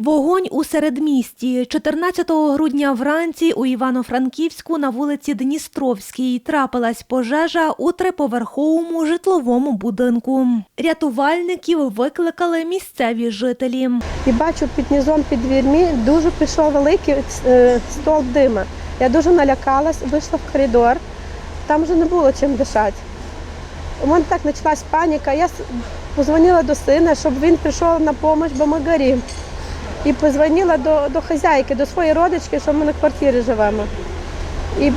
Вогонь у середмісті. 14 грудня вранці у Івано-Франківську на вулиці Дністровській трапилась пожежа у триповерховому житловому будинку. Рятувальників викликали місцеві жителі. І бачу під низом під дверми дуже пішов великий е, стовп дима. Я дуже налякалась, вийшла в коридор. Там вже не було чим дишати. У мене так почалась паніка. Я позвонила до сина, щоб він прийшов на допомогу, бо ми горімо. І позвонила до, до хазяйки, до своєї родички, що ми на квартирі живемо. І,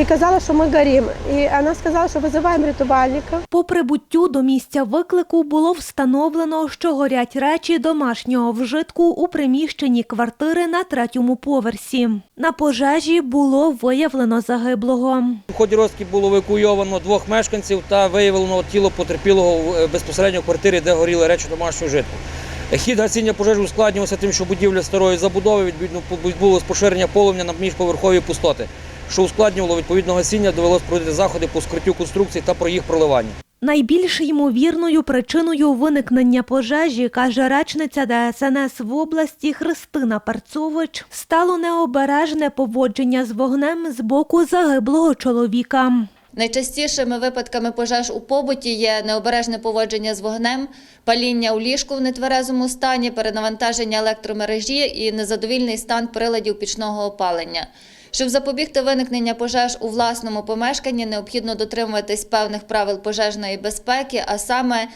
і казала, що ми горімо. І вона сказала, що визиваємо рятувальника. По прибуттю до місця виклику було встановлено, що горять речі домашнього вжитку у приміщенні квартири на третьому поверсі. На пожежі було виявлено загиблого. В ході розкіп було евакуйовано двох мешканців та виявлено тіло потерпілого в- е, безпосередньо в квартирі, де горіли речі домашнього житку. Хід гасіння пожежі ускладнювався тим, що будівля старої забудови відповідно відбулось поширення полум'я на міжповерхові пустоти, що ускладнювало відповідно гасіння, довелось проводити заходи по скриттю конструкцій та про їх проливання. Найбільш ймовірною причиною виникнення пожежі, каже речниця ДСНС в області Христина Перцович, стало необережне поводження з вогнем з боку загиблого чоловіка. Найчастішими випадками пожеж у побуті є необережне поводження з вогнем, паління у ліжку в нетверезому стані, перенавантаження електромережі і незадовільний стан приладів пічного опалення. Щоб запобігти виникнення пожеж у власному помешканні, необхідно дотримуватись певних правил пожежної безпеки, а саме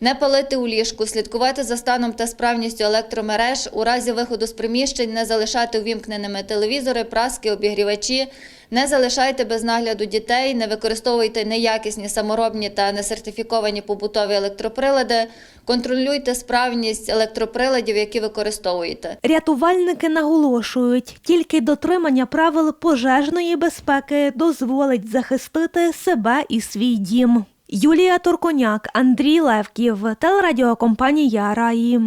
не палити у ліжку, слідкувати за станом та справністю електромереж, у разі виходу з приміщень не залишати увімкненими телевізори, праски, обігрівачі, не залишайте без нагляду дітей, не використовуйте неякісні саморобні та несертифіковані побутові електроприлади, контролюйте справність електроприладів, які використовуєте. Рятувальники наголошують, тільки дотримання правил пожежної безпеки дозволить захистити себе і свій дім. Юлія Турконяк, Андрій Левків, телерадіокомпанія Раї.